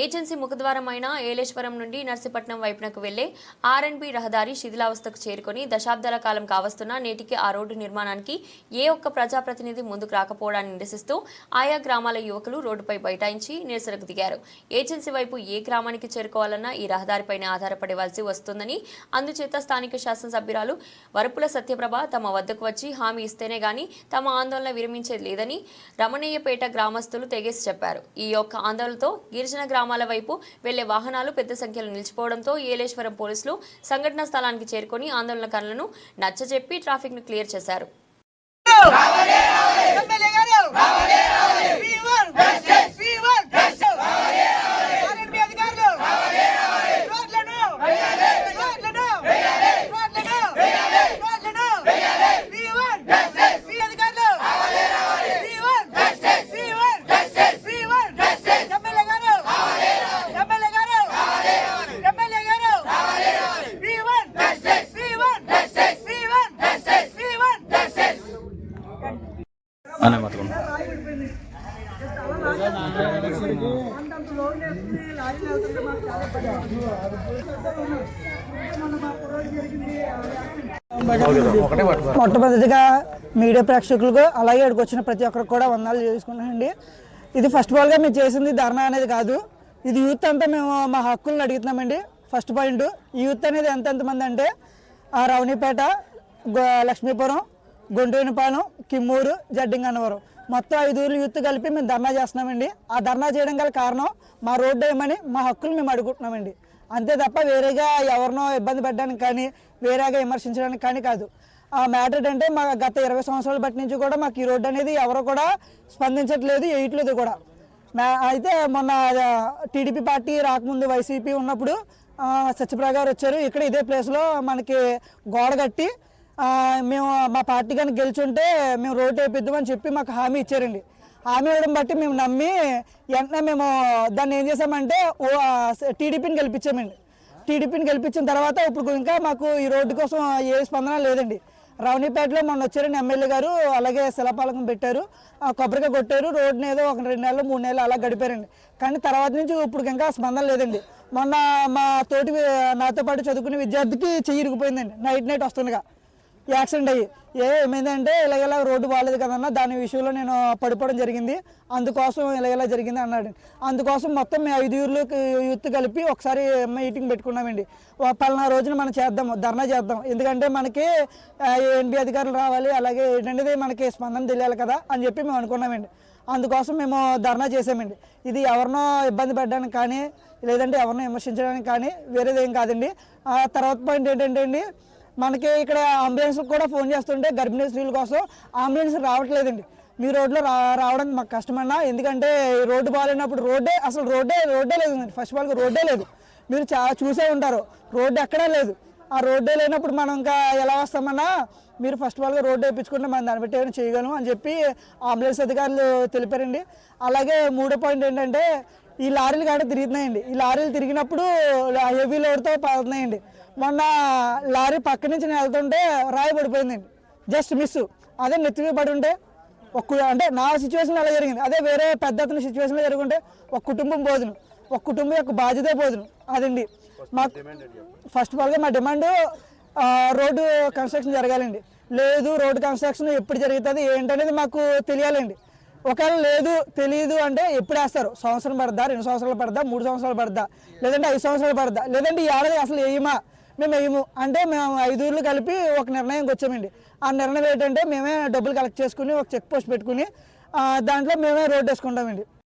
Agency ముఖద్వారమైన Yeleswaram నుండి నర్సీపట్నం వైపునకు వెళ్ళే ఆర్ఎన్బి రహదారి శిథిలావస్థకు చేరుకొని దశాబ్దాల కాలం కావస్తున్నా నేటికి ఆ రోడ్డు నిర్మాణానికి ఏ ఒక్క ప్రజాప్రతినిధి ముందుకు రాకపోవడాన్ని నిరసిస్తూ ఆయా గ్రామాల యువకులు రోడ్డుపై బైఠాయించి నిరసనకు దిగారు. ఏజెన్సీ వైపు ఏ గ్రామానికి చేరుకోవాలన్నా ఈ రహదారిపైనే ఆధారపడవలసి వస్తుందని అందుచేత స్థానిక శాసనసభ్యురాలు వరపుల సత్యప్రభ తమ వద్దకు వచ్చి హామీ ఇస్తేనే గాని తమ ఆందోళన విరమించేది లేదని రమణీయపేట గ్రామస్తులు తెగేసి చెప్పారు. ఈ యొక్క ఆందోళనతో గిరిజన గ్రామ గ్రామాల వైపు వెళ్ళే వాహనాలు పెద్ద సంఖ్యలో నిలిచిపోవడంతో ఏలేశ్వరం పోలీసులు సంఘటనా స్థలానికి చేరుకొని ఆందోళనకారులను నచ్చజెప్పి ట్రాఫిక్ను క్లియర్ చేశారు. అనే మాత్రం మొట్టమొదటిగా మీడియా ప్రేక్షకులకు అలాగే ఇక్కడికి వచ్చిన ప్రతి ఒక్కరికి కూడా వందాలు చేసుకున్నానండి ఇది ఫస్ట్ ఆఫ్ ఆల్గా మేము చేసింది ధర్నా అనేది కాదు. ఇది యూత్ అంతా మేము మా హక్కులను అడుగుతున్నామండి. ఫస్ట్ పాయింట్ యూత్ అనేది ఎంతెంతమంది అంటే ఆ రవణిపేట గో- లక్ష్మీపురం గుంటూరుపాలెం కిమ్మూరు జడ్డింగన్నవరం మొత్తం ఐదు ఊర్లు యూత్ కలిపి మేము ధర్నా చేస్తున్నామండి. ఆ ధర్నా చేయడం గల కారణం మా రోడ్డు ఏమని మా హక్కులు మేము అడుగుతున్నామండి. అంతే తప్ప వేరేగా ఎవరినో ఇబ్బంది పెట్టడానికి కానీ వేరేగా విమర్శించడానికి కానీ కాదు. ఆ మ్యాటర్ ఏంటంటే మా గత ఇరవై సంవత్సరాల బట్టి నుంచి కూడా మాకు ఈ రోడ్డు అనేది ఎవరు కూడా స్పందించట్లేదు వేయట్లేదు కూడా. అయితే మొన్న టీడీపీ పార్టీ రాకముందు వైసీపీ ఉన్నప్పుడు సత్యప్రగారు గారు వచ్చారు. ఇక్కడ ఇదే ప్లేస్లో మనకి గోడ కట్టి మేము మా పార్టీ కానీ గెలుచుంటే మేము రోడ్డు వేపిద్దామని చెప్పి మాకు హామీ ఇచ్చారండి. హామీ ఇవ్వడం బట్టి మేము నమ్మి వెంటనే మేము దాన్ని ఏం చేసామంటే ఓ టీడీపీని గెలిపించామండి. టీడీపీని గెలిపించిన తర్వాత ఇప్పుడు ఇంకా మాకు ఈ రోడ్డు కోసం ఏ స్పందన లేదండి. రావణిపేటలో మొన్న వచ్చారని ఎమ్మెల్యే గారు అలాగే శిలాపాలకం పెట్టారు ఆ కొబ్బరికాయ కొట్టారు రోడ్డుని ఏదో ఒక రెండు నెలలు మూడు నెలలు అలా గడిపారండి. కానీ తర్వాత నుంచి ఇప్పుడు ఇంకా స్పందన లేదండి. మొన్న మా తోటి నాతో పాటు చదువుకునే విద్యార్థికి చెయ్యి ఇరిగిపోయిందండి. నైట్ నైట్ వస్తుండగా. యాక్సిడెంట్ అయ్యి. ఏ ఏమైందంటే ఇలాగెలా రోడ్డు బాగాలేదు కదన్న దాని విషయంలో నేను పడిపోవడం జరిగింది. అందుకోసం ఇలాగ జరిగింది అన్నాడు. అందుకోసం మొత్తం మేము ఐదు ఊర్లు యూత్ కలిపి ఒకసారి మీటింగ్ పెట్టుకున్నామండి. పలానా రోజున మనం చేద్దాం ధర్నా చేద్దాం. ఎందుకంటే మనకి ఎన్బి అధికారులు రావాలి అలాగే ఏంటంటే మనకి స్పందన తెలియాలి కదా అని చెప్పి మేము అనుకున్నామండి. అందుకోసం మేము ధర్నా చేసామండి ఇది ఎవరినో ఇబ్బంది పెట్టడానికి కానీ లేదంటే ఎవరినో విమర్శించడానికి కానీ వేరేది ఏం కాదండి. ఆ తర్వాత పాయింట్ ఏంటంటే అండి మనకి ఇక్కడ అంబులెన్స్ కూడా ఫోన్ చేస్తుంటే గర్భిణీ స్త్రీల కోసం అంబులెన్స్ రావట్లేదండి. మీ రోడ్లో రా రావడం మాకు కష్టమన్నా. ఎందుకంటే రోడ్డు బాగాలేనప్పుడు రోడ్డే అసలు రోడ్డే రోడ్డే లేదు ఫస్ట్ ఆఫ్ ఆల్ రోడ్డే లేదు. మీరు చాలా చూసే ఉంటారు. రోడ్డు ఎక్కడా లేదు. ఆ రోడ్డే లేనప్పుడు మనం ఇంకా ఎలా వస్తామన్నా? మీరు ఫస్ట్ ఆఫ్ ఆల్గా రోడ్డు వేయించుకుంటే మనం దాన్ని బట్టి ఏమైనా చేయగలం అని చెప్పి అంబులెన్స్ అధికారులు తెలిపారండి. అలాగే మూడో పాయింట్ ఏంటంటే ఈ లారీలు కాడ తిరుగుతున్నాయండి. ఈ లారీలు తిరిగినప్పుడు హెవీ లోడ్తో పడుతున్నాయండి. మొన్న లారీ పక్క నుంచి నేను వెళ్తుంటే రాయి పడిపోయిందండి. జస్ట్ మిస్ అదే నెత్తి మీద పడి ఉంటే ఒక అంటే నా సిచ్యువేషన్ అలా జరిగింది. అదే వేరే పెద్ద అతని సిచ్యువేషన్లో జరుగుంటే ఒక కుటుంబం పోదును ఒక కుటుంబం యొక్క బాధ్యత పోదును అదండి. మాకు ఫస్ట్ ఆఫ్ ఆల్గా మా డిమాండ్ రోడ్డు కన్స్ట్రక్షన్ జరగాలండి. లేదు రోడ్డు కన్స్ట్రక్షన్ ఎప్పుడు జరుగుతుంది ఏంటనేది మాకు తెలియాలండి. ఒకవేళ లేదు తెలియదు అంటే ఎప్పుడు వేస్తారు? సంవత్సరం పడదా రెండు సంవత్సరాలు పడదా మూడు సంవత్సరాలు పడదా లేదంటే ఐదు సంవత్సరాలు పడదా లేదంటే ఈ ఏడాది అసలు వేయమా? మేము వేయము. అంటే మేము ఐదుగురు కలిపి ఒక నిర్ణయంకి వచ్చామండి. ఆ నిర్ణయం ఏంటంటే మేమే డబ్బులు కలెక్ట్ చేసుకుని ఒక చెక్ పోస్ట్ పెట్టుకుని దాంట్లో మేమే రోడ్డు వేసుకుంటామండి.